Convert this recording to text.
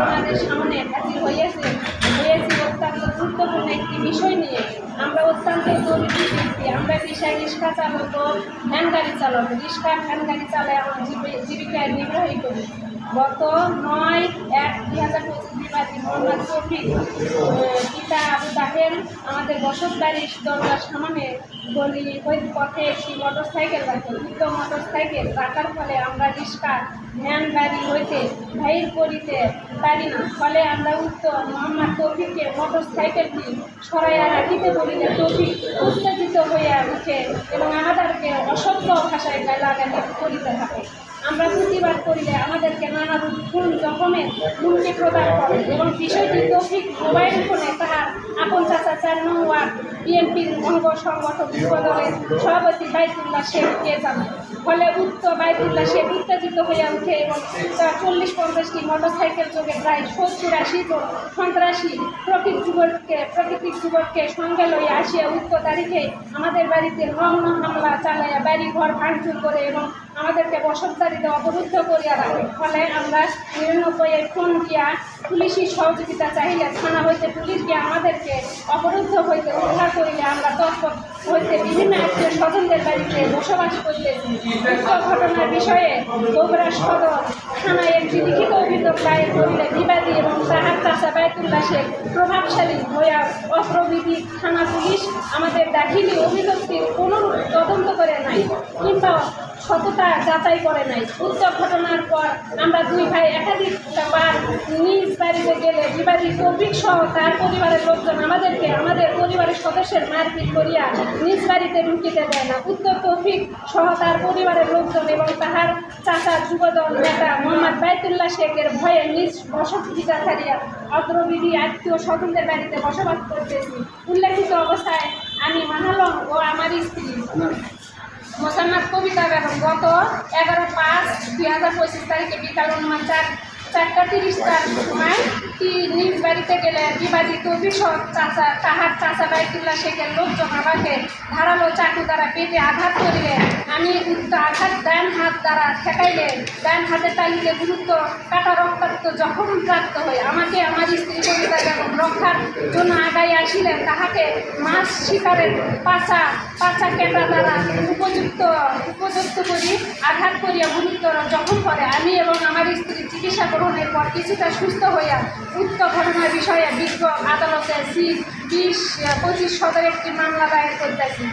আমাদের সামনে হাজির হয়েছে হয়েছে অত্যন্ত গুরুত্বপূর্ণ একটি বিষয় নিয়ে আমরা পেশায় রিক্সা চালক ও ভ্যান গাড়ি চালক। রিক্সা ফ্যান গাড়ি চালায় আমার জীবি- জীবিকায় নির্বাহী করি গত নয় এক দুই হাজার পঁচিশ মোহাম্মদ শফিক পিতা আবু আমাদের বসত বাড়ির দরজার সামনে গলি হইতে পথে একটি মোটর সাইকেল রাখে উক্ত মোটর সাইকেল রাখার ফলে আমরা রিক্সা ভ্যান গাড়ি হইতে বাহির করিতে পারি না ফলে আমরা উক্ত মোহাম্মদ তৌফিককে মোটর সাইকেলটি সরাইয়া রাখিতে বলিলে তৌফিক উত্তেজিত হইয়া উঠে এবং আমাদেরকে অসভ্য ভাষায় গালাগালি করিতে থাকে। করিলে আমাদেরকে নানা রূপ রকমের হুমকি প্রদান করে। এবং বিষয়টি তৌফিক মোবাইল ফোনে তাহার আপন চাচা চার নং ওয়ার্ড বিএনপির অঙ্গ সংগঠক যুব দলের সভাপতি বাইতুল্লাহ শেখকে জানায় ফলে উক্ত বাইতুল্লাহ শেখ উত্তেজিত হইয়া উঠে এবং তার চল্লিশ পঞ্চাশটি মোটরসাইকেল যোগে প্রায় সত্তর আশি জন সন্ত্রাসী প্রকৃত যুবককে, প্রাকৃতিক যুবককে সঙ্গে লইয়া আসিয়া উক্ত তারিখে আমাদের বাড়িতে রমন হামলা চালাইয়া বাড়ি ঘর ভাঙচুর করে এবং আমাদেরকে বসতদারিতে অবরুদ্ধ করিয়া রাখে। ফলে আমরা নিরানব্বই ফোন দিয়া পুলিশি সহযোগিতা চাহিলে থানা হইতে পুলিশ গিয়ে আমাদেরকে অবরুদ্ধ হইতে উদ্ধার করিলে আমরা তৎপর হইতে বিভিন্ন আত্মীয় স্বজনদের বাড়িতে বসবাস করতেছি। ঘটনার বিষয়ে বগুড়া সদর থানায় একটি লিখিত বিবাদী এবং তাহার চাষা বায়তুল্লাহ শেখ প্রভাবশালী হইয়া থানা পুলিশ আমাদের দাখিলি অভিযোগটির তদন্ত করে নাই কিংবা সততা যাচাই করে নাই। ঘটনার পর আমরা দুই ভাই নিজ বাড়িতে গেলে বিবাদী সহ তার পরিবারের লোকজন আমাদেরকে আমাদের পরিবারের সদস্যের মারপিট করিয়া নিজ বাড়িতে ঢুকিতে দেয় না। উত্তর তৌফিক সহ তার পরিবারের লোকজন এবং তাহার চাচা যুবদল নেতা মোহাম্মদ বাইতুল্লাহ শেখের ভয়ে নিজ বসতিটা ছাড়িয়া অগ্রবিধি আত্মীয় স্বজনদের বাড়িতে বসবাস করতেছি। উল্লেখিত অবস্থায় আমি মাহালম ও আমার স্ত্রী। মোসাম্মদ কবিতা বেগম গত এগারো পাঁচ দুই হাজার পঁচিশ তারিখে বিকাল অনুমান চার, চারটা তিরিশটার সময় নিজ বাড়িতে গেলে বিবাদী তৌফিক সহ চাচা, তাহার চাচা বাইতুল্লাহ শেখের লোকজন আমাকে ধারালো চাকু দ্বারা পেটে আঘাত করিলে আমি উক্ত আঘাত ডান হাত দ্বারা ঠেকাইলে, ডান হাতে তালিলে গুরুত্ব কাটা রক্তাক্ত যখন প্রাপ্ত হয়ে, আমাকে আমার স্ত্রী কবিতা বেগম রক্ষার জন্য আগাই আসিলেন, তাহাকে মাছ শিকারের পাচা পাচা কেটা দ্বারা উপযুক্ত উপযুক্ত করি, আঘাত করিয়া গুরুতর যখন করে আমি এবং আমার স্ত্রী চিকিৎসা গ্রহণের পর কিছুটা সুস্থ হইয়া উক্ত ঘটনার বিষয়ে বিজ্ঞ আদালতে সি বিশ, পঁচিশ সদর একটি মামলা দায়ের করতেছি।